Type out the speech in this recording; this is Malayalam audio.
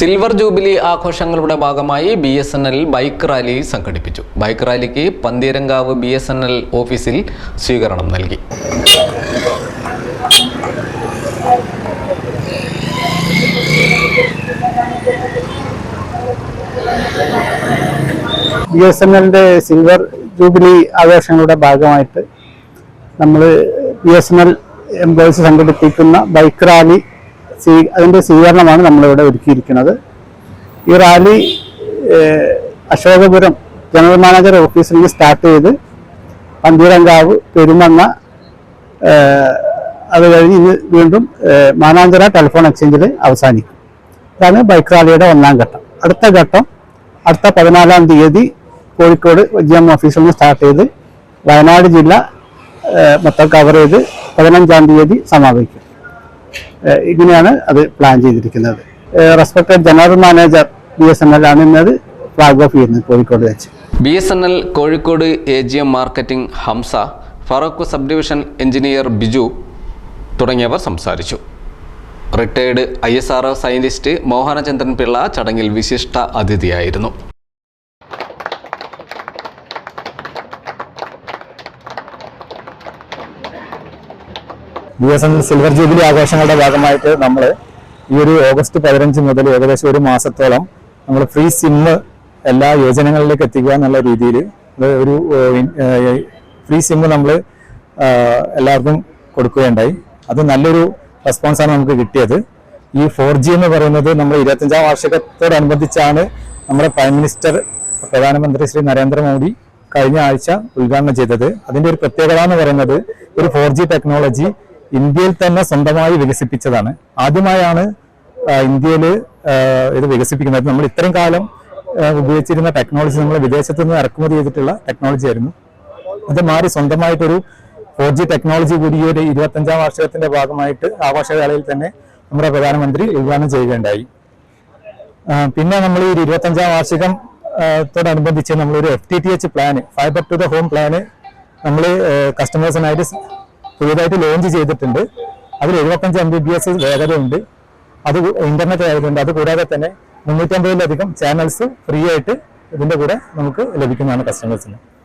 സിൽവർ ജൂബിലി ആഘോഷങ്ങളുടെ ഭാഗമായി B S N L bike rally സംഘടിപ്പിച്ചു. ബൈക്ക് റാലിക്ക് Pantheerankavu B S N L ഓഫീസിൽ സ്വീകരണം നൽകി. ബി എസ് എൻ എല്ലിന്റെ സിൽവർ ജൂബിലി ആഘോഷങ്ങളുടെ ഭാഗമായിട്ട് നമ്മൾ B S N L employees സംഘടിപ്പിക്കുന്ന ബൈക്ക് റാലി അതിന്റെ സ്വീകരണമാണ് നമ്മളിവിടെ ഒരുക്കിയിരിക്കുന്നത്. ഈ റാലി അശോകപുരം ജനറൽ മാനേജർ ഓഫീസിൽ നിന്ന് സ്റ്റാർട്ട് ചെയ്ത് പന്തീരങ്കാവ് പെരുമണ്ണ അത് കഴിഞ്ഞ് ഇന്ന് വീണ്ടും മാനാഞ്ചിറ ടെലിഫോൺ എക്സ്ചേഞ്ചിൽ അവസാനിക്കും. ഇതാണ് ബൈക്ക് റാലിയുടെ ഒന്നാം ഘട്ടം. അടുത്ത ഘട്ടം അടുത്ത പതിനാലാം തീയതി കോഴിക്കോട് ജി എം ഓഫീസിൽ നിന്ന് സ്റ്റാർട്ട് ചെയ്ത് വയനാട് ജില്ല മൊത്തം കവർ ചെയ്ത് പതിനഞ്ചാം തീയതി സമാപിക്കും. ഇങ്ങനെയാണ് അത് പ്ലാൻ ചെയ്തിരിക്കുന്നത്. Respected general manager B S N L ആണ് ഇന്നത് ഫ്ലാഗ് ഓഫ് ചെയ്യുന്നത് കോഴിക്കോട് വെച്ച്. B S N L Kozhikode A G M marketing Hamza Feroke sub division engineer Biju തുടങ്ങിയവർ സംസാരിച്ചു. Retired I S R O scientist Mohanachandran Pillai ചടങ്ങിൽ വിശിഷ്ട അതിഥിയായിരുന്നു. B S N silver jubilee ആഘോഷങ്ങളുടെ ഭാഗമായിട്ട് നമ്മൾ ഈ ഒരു ഓഗസ്റ്റ് പതിനഞ്ച് മുതൽ ഏകദേശം ഒരു മാസത്തോളം നമ്മൾ ഫ്രീ സിമ്മ് എല്ലാ യോജനങ്ങളിലേക്ക് എത്തിക്കുക എന്നുള്ള രീതിയിൽ ഒരു ഫ്രീ സിമ്മ് നമ്മൾ എല്ലാവർക്കും കൊടുക്കുകയുണ്ടായി. അത് നല്ലൊരു റെസ്പോൺസാണ് നമുക്ക് കിട്ടിയത്. ഈ ഫോർ ജി എന്ന് പറയുന്നത് നമ്മൾ ഇരുപത്തഞ്ചാം വാർഷികത്തോടനുബന്ധിച്ചാണ് നമ്മുടെ പ്രൈം മിനിസ്റ്റർ പ്രധാനമന്ത്രി ശ്രീ നരേന്ദ്രമോദി കഴിഞ്ഞ ആഴ്ച ഉദ്ഘാടനം ചെയ്തത്. അതിന്റെ ഒരു പ്രത്യേകത എന്ന് പറയുന്നത് ഒരു ഫോർ ടെക്നോളജി ഇന്ത്യയിൽ തന്നെ സ്വന്തമായി വികസിപ്പിച്ചതാണ്. ആദ്യമായാണ് ഇന്ത്യയിൽ ഇത് വികസിപ്പിക്കുന്നത്. നമ്മൾ ഇത്രയും കാലം ഉപയോഗിച്ചിരുന്ന ടെക്നോളജി നമ്മൾ വിദേശത്ത് നിന്ന് ഇറക്കുമതി ചെയ്തിട്ടുള്ള ടെക്നോളജി ആയിരുന്നു. അത് മാറി സ്വന്തമായിട്ടൊരു ഫോർ ജി ടെക്നോളജി കൂടി ഈ ഒരു ഇരുപത്തഞ്ചാം വാർഷികത്തിന്റെ ഭാഗമായിട്ട് ആഘോഷവേളയിൽ തന്നെ നമ്മുടെ പ്രധാനമന്ത്രി ഉദ്ഘാടനം ചെയ്യുകയുണ്ടായി. പിന്നെ നമ്മൾ ഈ ഇരുപത്തഞ്ചാം വാർഷികം ോടനുബന്ധിച്ച് ത്തോടനുബന്ധിച്ച് നമ്മളൊരു F T T H plan fibre to the home plan നമ്മൾ കസ്റ്റമേഴ്സിനായിട്ട് പുതിയതായിട്ട് ലോഞ്ച് ചെയ്തിട്ടുണ്ട്. അതിൽ എഴുപത്തഞ്ച് എം ബി ബി എസ് വേഗതയുണ്ട്. അത് ഇന്റർനെറ്റ് ആയതുകൊണ്ട് അത് കൂടാതെ തന്നെ മുന്നൂറ്റമ്പതിലധികം ചാനൽസ് ഫ്രീ ആയിട്ട് ഇതിന്റെ കൂടെ നമുക്ക് ലഭിക്കുന്നതാണ് കസ്റ്റമേഴ്സിന്